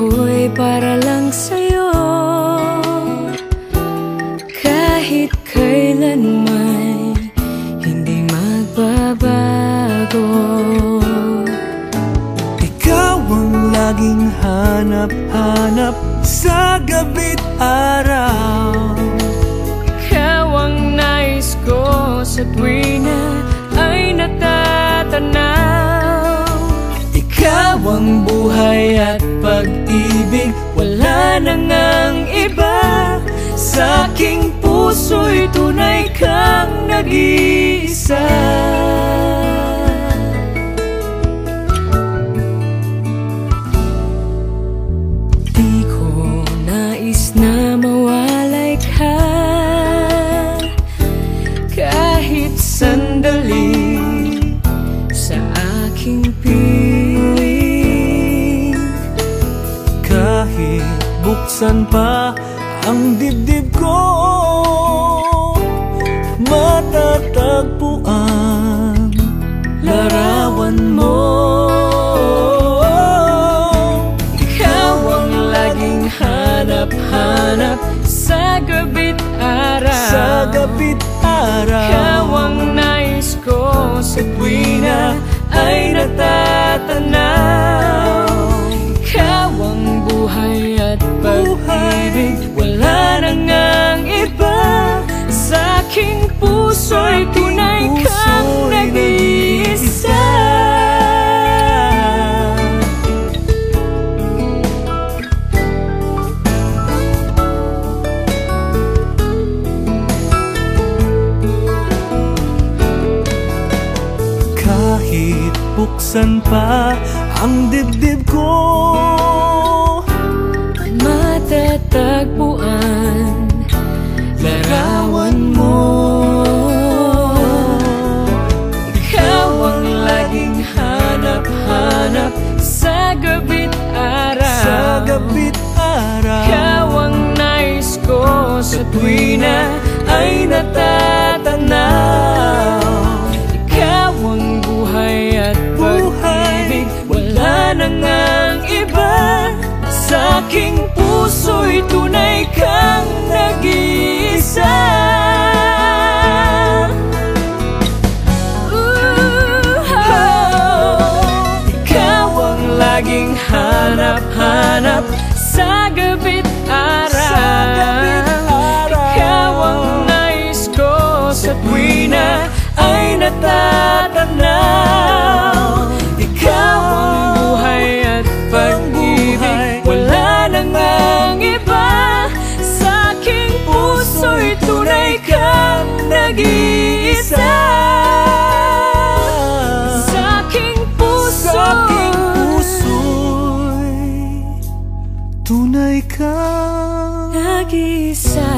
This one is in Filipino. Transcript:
damdamin ko'y para lang sa'yo. Kahit kailanman hindi magbabago. Ikaw ang laging hanap-hanap sa gabi't araw. Ikaw ang nais ko sa tuwi na ay natatanaw. Ikaw ang buhay at Nang ang iba. Sa aking puso'y tunay kang nag-iisa buksan pa ang dibdib ko. Matatagpuan larawan mo. Ikaw ang laging hanap-hanap sa gabi't araw Sa gabi't araw Ikaw ang nais ko sa tuwi na ay natatanaw buksan pa ang dibdib ko. Matatagpuan Larawan mo. Ikaw ang laging hanap-hanap Sa gabi't araw Sa gabi't araw Ikaw ang nais ko sa tuwi na ay natatanaw ay natatanaw Ikaw ang buhay at pag-ibig. Wala nang ang iba. Sa aking puso'y tunay kang nag-iisa. Sa aking puso'y Tunay kang Nag-iisa